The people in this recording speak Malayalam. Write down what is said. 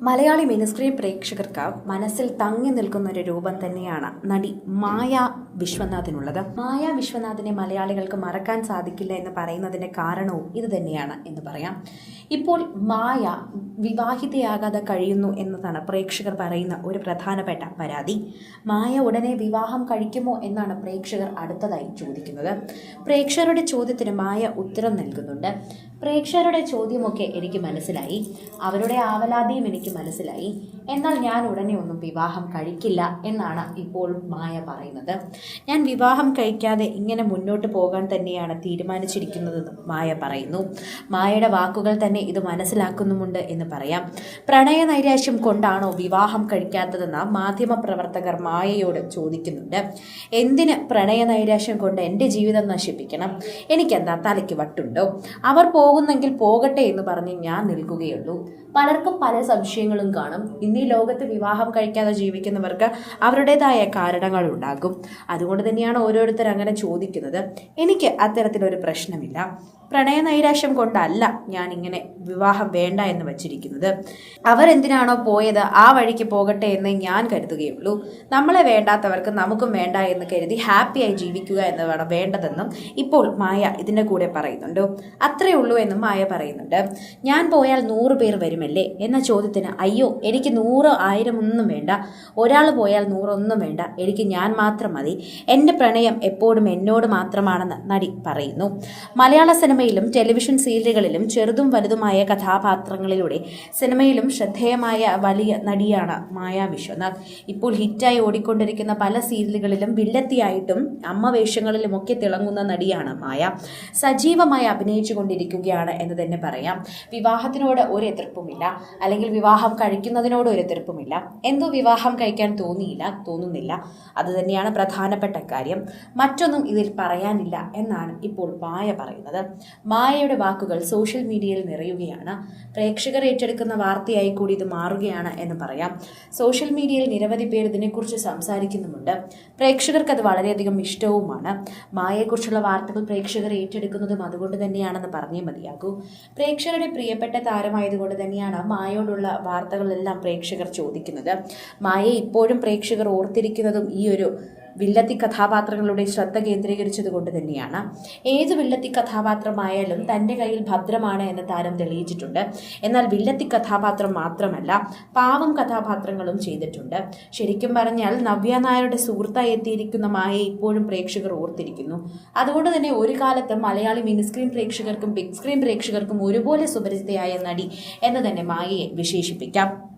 മലയാളി മിനിസ്ട്രി പ്രേക്ഷകർക്ക് മനസ്സിൽ തങ്ങി നിൽക്കുന്ന ഒരു രൂപം തന്നെയാണ് നടി മായ വിശ്വനാഥിനുള്ളത്. മായ വിശ്വനാഥിനെ മലയാളികൾക്ക് മറക്കാൻ സാധിക്കില്ല എന്ന് പറയുന്നതിന്റെ കാരണവും ഇത് തന്നെയാണ് എന്ന് പറയാം. ഇപ്പോൾ മായ വിവാഹിതയാകാതെ കഴിയുന്നു എന്നതാണ് പ്രേക്ഷകർ പറയുന്ന ഒരു പ്രധാനപ്പെട്ട പരാതി. മായ ഉടനെ വിവാഹം കഴിക്കുമോ എന്നാണ് പ്രേക്ഷകർ അടുത്തതായി ചോദിക്കുന്നത്. പ്രേക്ഷകരുടെ ചോദ്യത്തിന് മായ ഉത്തരം നൽകുന്നുണ്ട്. പ്രേക്ഷകരുടെ ചോദ്യമൊക്കെ എനിക്ക് മനസ്സിലായി. അവരുടെ ആവലാതിയും എനിക്ക് മനസ്സിലായി. എന്നാൽ ഞാൻ ഉടനെ ഒന്നും വിവാഹം കഴിക്കില്ല എന്നാണ് ഇപ്പോൾ മായ പറയുന്നത്. ഞാൻ വിവാഹം കഴിക്കാതെ ഇങ്ങനെ മുന്നോട്ട് പോകാൻ തന്നെയാണ് തീരുമാനിച്ചിരിക്കുന്നതെന്നും മായ പറയുന്നു. മായയുടെ വാക്കുകൾ തന്നെ ഇത് മനസ്സിലാക്കുന്നുമുണ്ട് എന്ന് പറയാം. പ്രണയ നൈരാശ്യം കൊണ്ടാണോ വിവാഹം കഴിക്കാത്തതെന്ന മാധ്യമ പ്രവർത്തകർ മായയോട് ചോദിക്കുന്നുണ്ട്. എന്തിന് പ്രണയ നൈരാശ്യം കൊണ്ട് എന്റെ ജീവിതം നശിപ്പിക്കണം? എനിക്കെന്താ തലയ്ക്ക് വട്ടുണ്ടോ? അവർ പോകുന്നെങ്കിൽ പോകട്ടെ എന്ന് പറഞ്ഞ് ഞാൻ നിൽക്കുകയുള്ളൂ. പലർക്കും പല സംശയങ്ങളും കാണും. ഇന്ന് ഈ ലോകത്ത് വിവാഹം കഴിക്കാതെ ജീവിക്കുന്നവർക്ക് അവരുടേതായ കാരണങ്ങൾ ഉണ്ടാകും അതുകൊണ്ട് തന്നെയാണ് ഓരോരുത്തർ അങ്ങനെ ചോദിക്കുന്നത്. എനിക്ക് അത്തരത്തിലൊരു പ്രശ്നമില്ല. പ്രണയ നൈരാശ്യം കൊണ്ടല്ല ഞാൻ ഇങ്ങനെ വിവാഹം വേണ്ട എന്ന് വച്ചിരിക്കുന്നത്. അവരെന്തിനാണോ പോയത് ആ വഴിക്ക് പോകട്ടെ എന്ന് ഞാൻ കരുതുകയുള്ളൂ. നമ്മളെ വേണ്ടാത്തവർക്ക് നമുക്കും വേണ്ട എന്ന് കരുതി ഹാപ്പിയായി ജീവിക്കുക എന്നതാണ് വേണ്ടതെന്നും ഇപ്പോൾ മായ ഇതിന്റെ കൂടെ പറയുന്നുണ്ട്. അത്രയേ ഉള്ളൂ എന്നും മായ പറയുന്നുണ്ട്. ഞാൻ പോയാൽ നൂറ് പേർ വരുമല്ലേ? എന്ന ചോദ്യത്തിന് അയ്യോ എനിക്ക് നൂറ് ആയിരം ഒന്നും വേണ്ട. ഒരാൾ പോയാൽ നൂറൊന്നും വേണ്ട. എനിക്ക് ഞാൻ മാത്രം മതി. എന്റെ പ്രണയം എപ്പോഴും എന്നോട് മാത്രമാണെന്ന് നടി പറയുന്നു. മലയാള സിനിമയിലും ടെലിവിഷൻ സീരിയലുകളിലും ചെറുതും വലുതുമായ കഥാപാത്രങ്ങളിലൂടെ സിനിമയിലും ശ്രദ്ധേയമായ വലിയ നടിയാണ് മായ വിശ്വനാഥ്. ഇപ്പോൾ ഹിറ്റായി ഓടിക്കൊണ്ടിരിക്കുന്ന പല സീരിയലുകളിലും വില്ലത്തിയായിട്ടും അമ്മ വേഷങ്ങളിലുമൊക്കെ തിളങ്ങുന്ന നടിയാണ് മായ. സജീവമായി അഭിനയിച്ചു കൊണ്ടിരിക്കുകയാണ് എന്ന് തന്നെ പറയാം. വിവാഹത്തിനോട് ഒരു എതിർപ്പുമില്ല അല്ലെങ്കിൽ വിവാഹം കഴിക്കുന്നതിനോട് ഒരു എതിർപ്പുമില്ല എന്തോ വിവാഹം കഴിക്കാൻ തോന്നിയില്ല തോന്നുന്നില്ല. അതുതന്നെയാണ് പ്രധാനപ്പെട്ട കാര്യം. മറ്റൊന്നും ഇതിൽ പറയാനില്ല എന്നാണ് ഇപ്പോൾ മായ പറയുന്നത്. മായയുടെ വാക്കുകൾ സോഷ്യൽ മീഡിയയിൽ നിറയുകയാണ്. പ്രേക്ഷകർ ഏറ്റെടുക്കുന്ന വാർത്തയായി കൂടി ഇത് മാറുകയാണ് എന്ന് പറയാം. സോഷ്യൽ മീഡിയയിൽ നിരവധി പേർ ഇതിനെക്കുറിച്ച് സംസാരിക്കുന്നുമുണ്ട്. പ്രേക്ഷകർക്ക് അത് വളരെയധികം ഇഷ്ടവുമാണ്. മായയെക്കുറിച്ചുള്ള വാർത്തകൾ പ്രേക്ഷകർ ഏറ്റെടുക്കുന്നതും അതുകൊണ്ട് തന്നെയാണെന്ന് പറഞ്ഞേ മതിയാകൂ. പ്രേക്ഷകരുടെ പ്രിയപ്പെട്ട താരമായതുകൊണ്ട് തന്നെയാണ് മായയോടുള്ള വാർത്തകളെല്ലാം പ്രേക്ഷകർ ചോദിക്കുന്നത്. മായയെ ഇപ്പോഴും പ്രേക്ഷകർ ഓർത്തിരിക്കുന്നതും ഈ ഒരു വില്ലത്തി കഥാപാത്രങ്ങളുടെ ശ്രദ്ധ കേന്ദ്രീകരിച്ചത് കൊണ്ട് തന്നെയാണ്. ഏത് വില്ലത്തി കഥാപാത്രമായാലും തന്റെ കയ്യിൽ ഭദ്രമാണ് എന്ന് താരം തെളിയിച്ചിട്ടുണ്ട്. എന്നാൽ വില്ലത്തി കഥാപാത്രം മാത്രമല്ല പാവം കഥാപാത്രങ്ങളും ചെയ്തിട്ടുണ്ട്. ശരിക്കും പറഞ്ഞാൽ നവ്യ നായരുടെ സുഹൃത്തായി എത്തിയിരിക്കുന്ന മായയെ ഇപ്പോഴും പ്രേക്ഷകർ ഓർത്തിരിക്കുന്നു. അതുകൊണ്ട് തന്നെ ഒരു കാലത്ത് മലയാളി മിനിസ്ക്രീൻ പ്രേക്ഷകർക്കും ബിഗ് സ്ക്രീൻ പ്രേക്ഷകർക്കും ഒരുപോലെ സുപരിചിതയായ നടി എന്ന് തന്നെ മായയെ വിശേഷിപ്പിക്കാം.